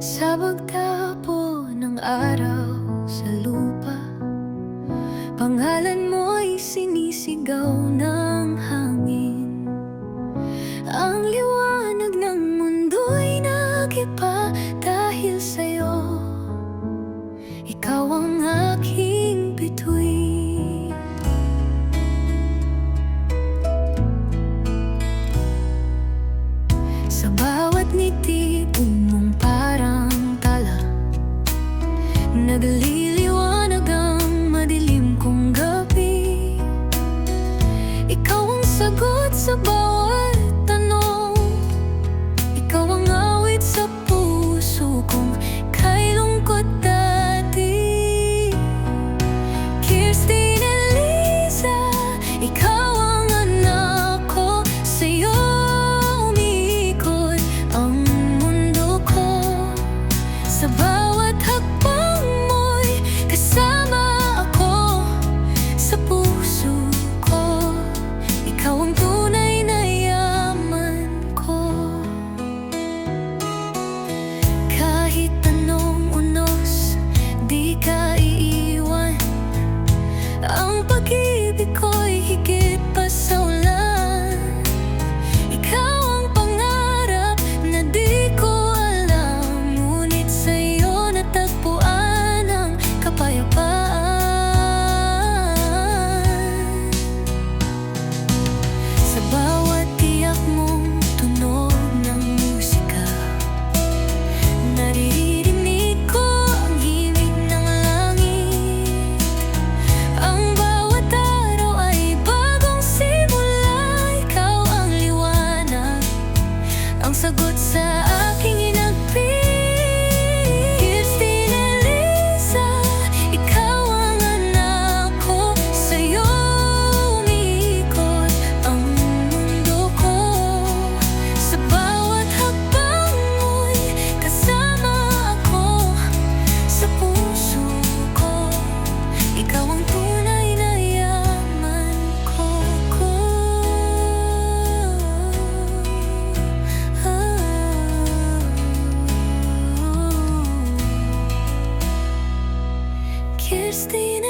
Sa pagtapo ng araw sa lupa Pangalan mo'y sinisigaw ng hangin. Ang liwanag ng mundo'y nakipa Ikaw ang anak ko. Sa'yo umiikot ang mundo ko. Sabay Christina.